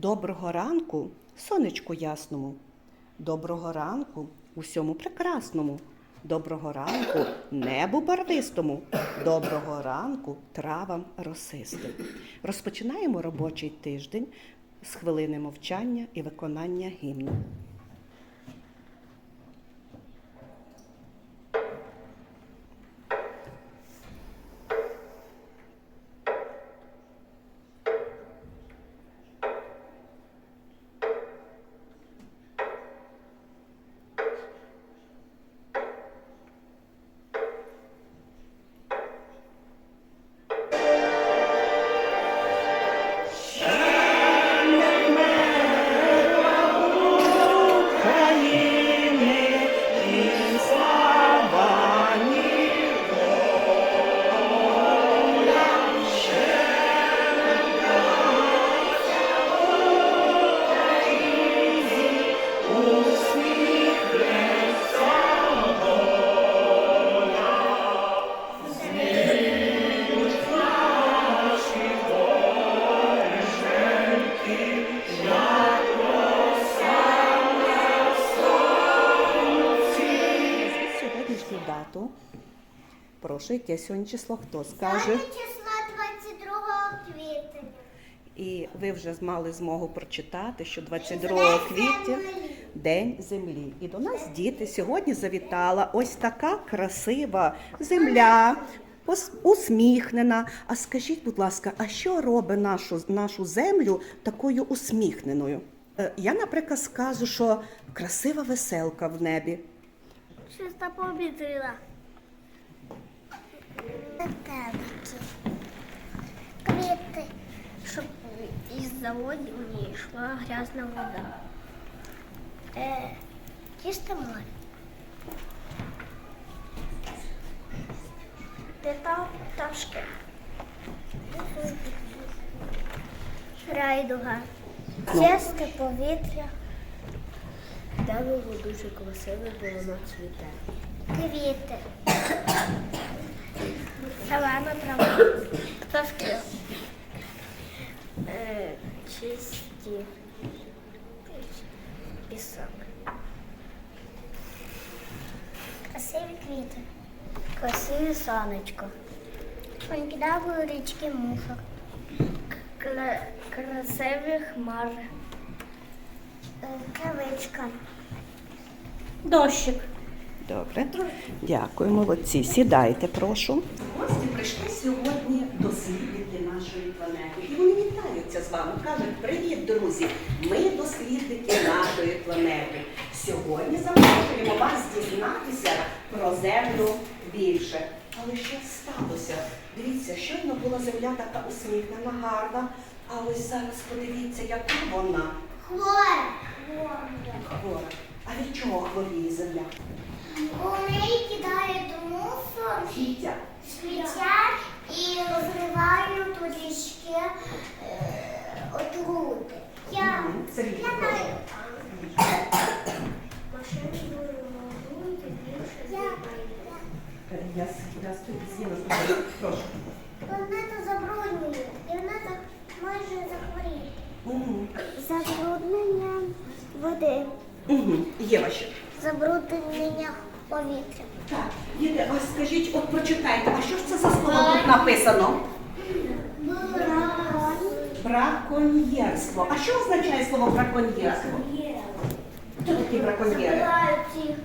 Доброго ранку, сонечку ясному. Доброго ранку, усьому прекрасному. Доброго ранку, небу барвистому. Доброго ранку, травам росистим. Розпочинаємо робочий тиждень з хвилини мовчання і виконання гімну. Прошу, яке сьогодні число? Хто скаже? Сьогодні числа 22 квітня. І ви вже мали змогу прочитати, що 22 квітня День землі. І до нас діти сьогодні завітала ось така красива земля, усміхнена. А скажіть, будь ласка, а що робить нашу, нашу землю такою усміхненою? Е, Я, наприклад, скажу, що красива веселка в небі. Чиста повітряна. Метелики. Квіти. щоб із заводів не йшла грязна вода. Е, чисте море. Де там пташки? Райдуга. Чисте повітря. Дерево дуже красиве, бо воно цвіте. Квіти. Зелена трава. Пташки. Е, чисті. Пісок. Красиві квіти. Красиве сонечко. Понькидав річки мусор. Кра- красиві хмари. Е, Травичка. Дощик. Добре, дякую, молодці. Сідайте, прошу. Гості прийшли сьогодні дослідники нашої планети. І вони вітаються з вами. Кажуть, привіт, друзі! Ми дослідники нашої планети. Сьогодні запрошуємо вас дізнатися про землю більше. Але що сталося? Дивіться, щойно була земля така усміхнена, гарна. А ось зараз подивіться, яка вона Хлоя. хвора. Від чого хворіє земля? У неї кидають мусор, сміття і розривають у річки е, отрути. Я, знаю. Я, Е, з'їла. Прошу. Планета забруднює, і вона так майже захворіє. Забруднення води, Угу. Єва ще. забруднення повітря. Так, Єва, а скажіть, от прочитайте, а що ж це за слово тут написано? Браконьєрство. А що означає слово браконьєрство? Хто такі браконьєри? Забирають цих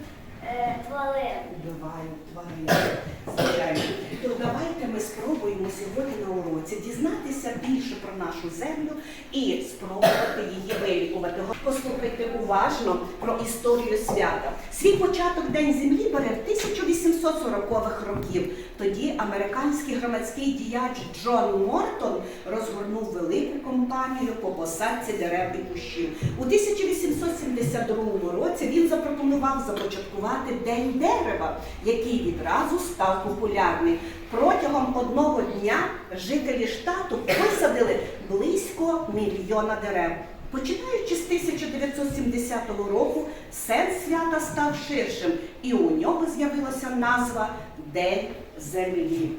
е, тварин. Вбивають тварин. То давайте ми спробуємо сьогодні на уроці дізнатися більше про нашу землю і спробувати її вилікувати. Послухайте уважно про історію свята. Свій початок День землі бере в 1840-х років. Тоді американський громадський діяч Джон Мортон розгорнув велику кампанію по посадці дерев і кущів. У 1872 році він запропонував започаткувати День дерева, який відразу став популярний. Протягом одного дня жителі штату висадили близько мільйона дерев. Починаючи з 1970 року, сенс свята став ширшим, і у нього з'явилася назва День землі.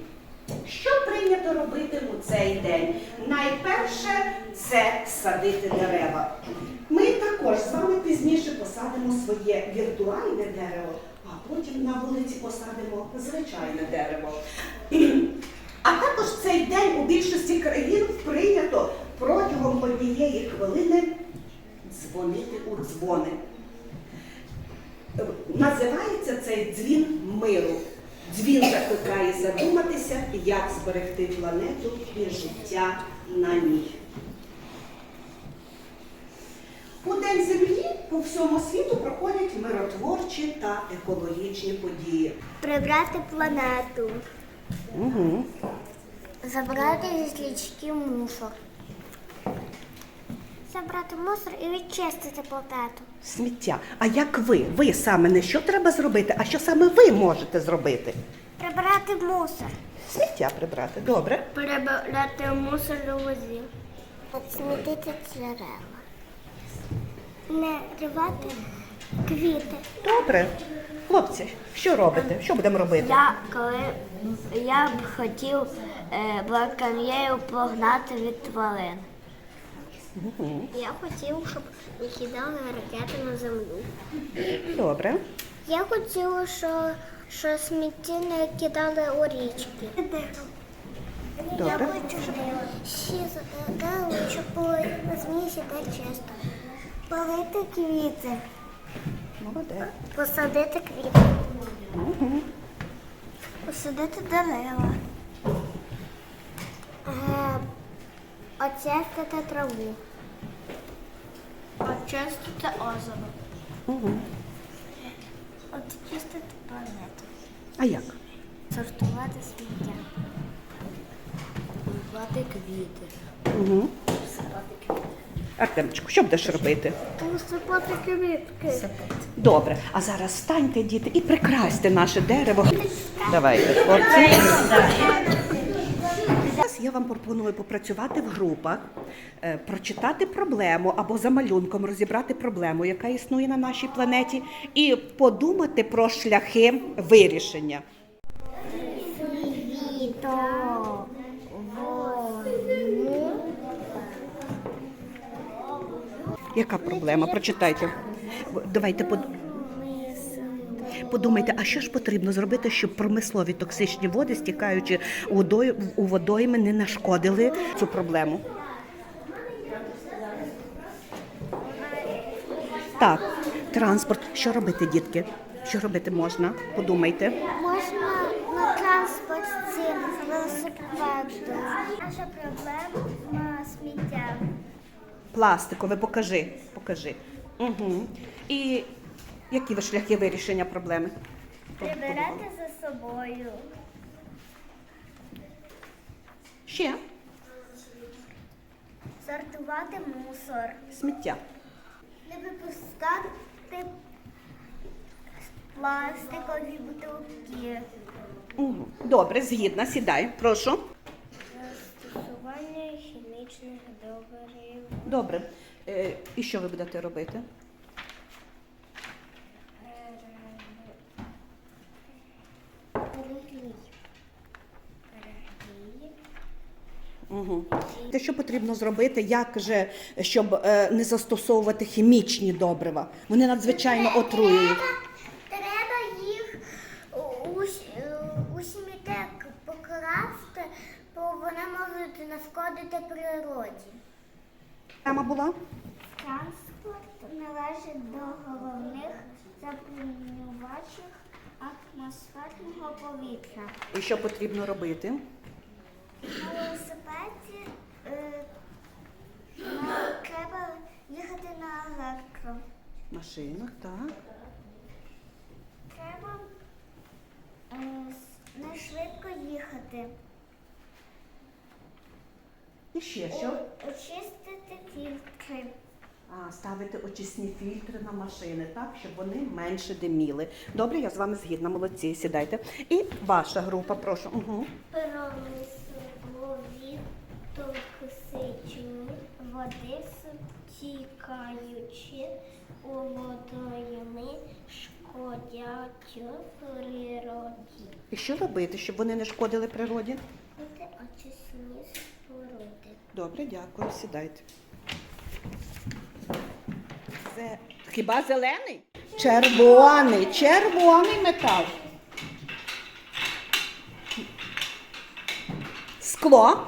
Що прийнято робити у цей день? Найперше це садити дерева. Ми також з вами пізніше посадимо своє віртуальне дерево, потім на вулиці посадимо звичайне дерево. А також цей день у більшості країн прийнято протягом однієї хвилини дзвонити у дзвони. Називається цей дзвін миру. Дзвін закликає задуматися, як зберегти планету і життя на ній. У День Землі по всьому світу проходять миротворчі та екологічні події. Прибрати планету. Угу. Забрати зі річки мусор. Забрати мусор і відчистити планету. Сміття. А як ви? Ви саме не що треба зробити, а що саме ви можете зробити? Прибирати мусор. Сміття прибрати. Добре. Прибрати мусор до возів. Смітити дерева. Не рвати квіти. Добре. Хлопці, що робите? Що будемо робити? Я коли я б хотів е, браконьєрів погнати від тварин. Я хотів, щоб не кидали ракети на землю. Добре. Я хотіла, що, що сміття не кидали у річки. Добре. Я хочу, щоб всі задали, щоб було на змісі та чисто. Полити квіти. Молодець. Посадити квіти. Посадити дерева. Е, Очистити траву. Очистити озеро. Угу. Очистити планету. А як? Сортувати сміття. Купувати квіти. Угу. Артемчику, що будеш робити? Посипати квітки. Добре. А зараз встаньте, діти, і прикрасьте наше дерево. Давайте, хлопці. Зараз я вам пропоную попрацювати в групах, е, прочитати проблему або за малюнком розібрати проблему, яка існує на нашій планеті, і подумати про шляхи вирішення. Світо. Яка проблема? Прочитайте. Давайте под... подумайте, а що ж потрібно зробити, щоб промислові токсичні води, стікаючи водою у водойми, не нашкодили цю проблему? Так, транспорт. Що робити, дітки? Що робити можна? Подумайте. Можна на транспорті велосипеду. Наша проблема. Пластикове, покажи. Покажи. Угу. І які ви шляхи вирішення проблеми? Прибирати за собою. Ще Сортувати мусор. сміття. Не випускати пластикові бутилки. Угу. Добре, згідна, сідай, прошу. Застосування хімічних договорів. Добре. Е, і що ви будете робити? Угу. Те, що потрібно зробити, як же, щоб е, не застосовувати хімічні добрива? Вони надзвичайно отруюють. Треба їх у, у смітек покласти, бо вони можуть нашкодити природі. Тема була? Транспорт належить до головних забруднювачів атмосферного повітря. І що потрібно робити? На велосипеді е, на- треба їхати на електро. Машинах, так. Треба е, с- не швидко їхати. І ще що? Очистити фільтри. Ставити очисні фільтри на машини, так, щоб вони менше диміли. Добре, я з вами згідна, молодці, сідайте. І ваша група, прошу. Угу. Промислові токсичні води, стікаючи у водойми, шкодять природі. І що робити, щоб вони не шкодили природі? Очисні споруди. Добре, дякую. Сідайте. Хіба зелений? Червоний, червоний метал. Скло.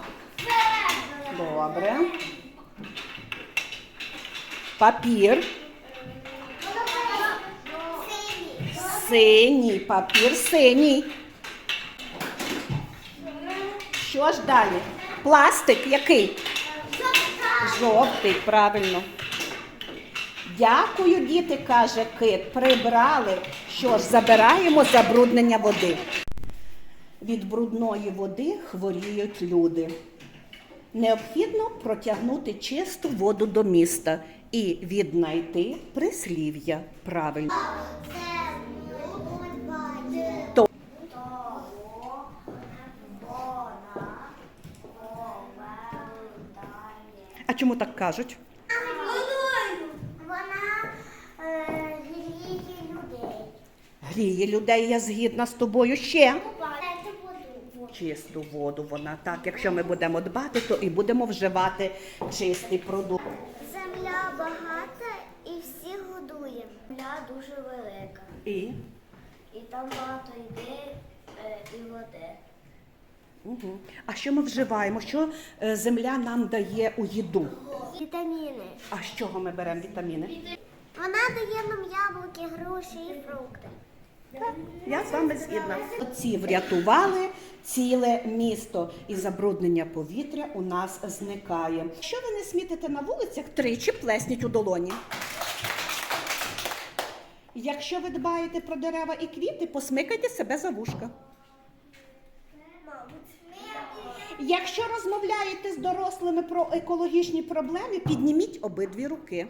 Добре. Папір. Синій папір, синій. Що ж далі? Пластик який? Жовтий, правильно. Дякую, діти, каже кит. Прибрали. Що ж, забираємо забруднення води. Від брудної води хворіють люди. Необхідно протягнути чисту воду до міста і віднайти прислів'я правильно. А чому так кажуть? Вона е, гріє людей. Гріє людей, я згідна з тобою ще. Чисту воду вона так. Якщо ми будемо дбати, то і будемо вживати чистий продукт. Земля багата і всіх годує. Земля дуже велика. І І там багато йди е, і води. угу. а що ми вживаємо? Що е, земля нам дає у їду? Вітаміни. А з чого ми беремо вітаміни? Вона дає нам яблуки, груші і фрукти. Я з вами згідна. Ці врятували ціле місто, і забруднення повітря у нас зникає. Що ви не смітите на вулицях, тричі плесніть у долоні. Якщо ви дбаєте про дерева і квіти, посмикайте себе за вушка. Якщо розмовляєте з дорослими про екологічні проблеми, підніміть обидві руки.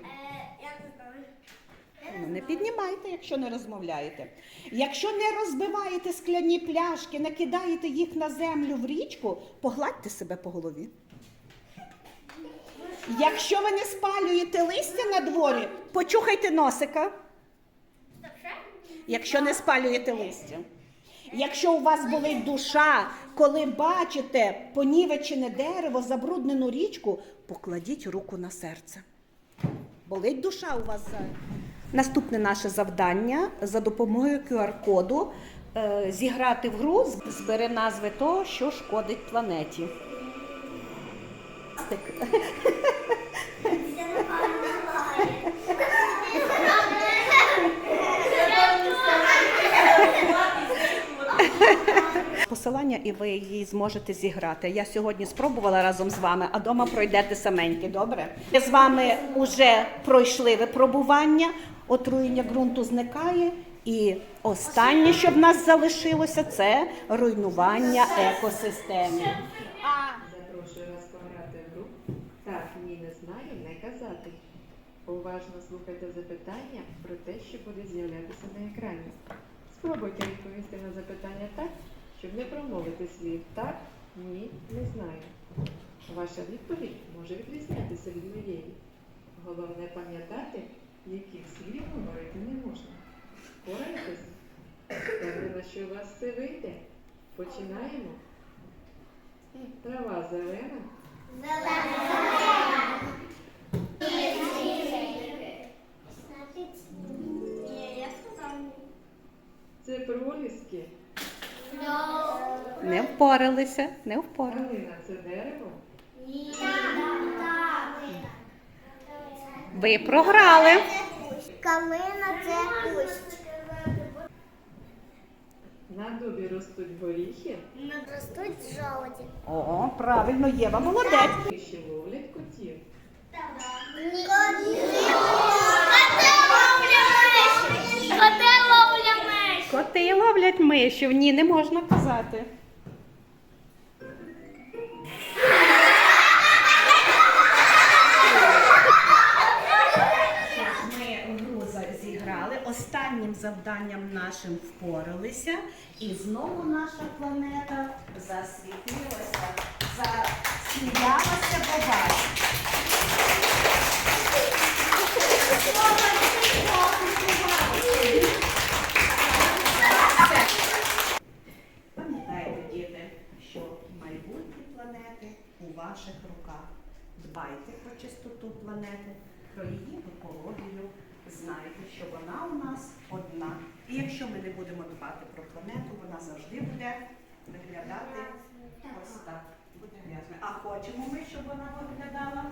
Ну, не піднімайте, якщо не розмовляєте. Якщо не розбиваєте скляні пляшки, не кидаєте їх на землю в річку, погладьте себе по голові. Якщо ви не спалюєте листя на дворі, почухайте носика. Якщо не спалюєте листя. Якщо у вас болить душа, коли бачите понівечене дерево, забруднену річку, покладіть руку на серце. Болить душа у вас. за- Наступне наше завдання за допомогою QR-коду е, зіграти в гру, з- збери назви того, що шкодить планеті. Посилання, і ви її зможете зіграти. Я сьогодні спробувала разом з вами, а дома пройдете саменьки, добре? Ми з вами вже пройшли випробування, отруєння ґрунту зникає. І останнє, що в нас залишилося, це руйнування екосистеми. А Запрошую вас пограти в гру. Так, ні, не знаю, не казати. Уважно слухайте запитання про те, що буде з'являтися на екрані. Спробуйте відповісти на запитання так, щоб не промовити слів так, ні, не знаю. Ваша відповідь може відрізнятися від моєї. Головне пам'ятати, яких слів говорити не можна. Впораєтесь? Впевнена, що у вас все вийде. Починаємо. Трава зелена. Сказала. Це проліски. Не впоралися, не впоралися. Це дерево. Ви програли. Калина це кущ. На дубі ростуть горіхи. Ростуть жолоді. О, правильно, Єва, молодець. Ще ловлять котів. Коти ловлять мишів. Ні, не можна казати. завданням нашим впоралися, і знову наша планета засвітилася, засміялася по. Пам'ятайте, діти, що майбутнє планети у ваших руках. Дбайте про чистоту планети, про її екологію знайте, що вона у нас одна. І якщо ми не будемо дбати про планету, вона завжди буде виглядати ось так. А хочемо ми, щоб вона виглядала?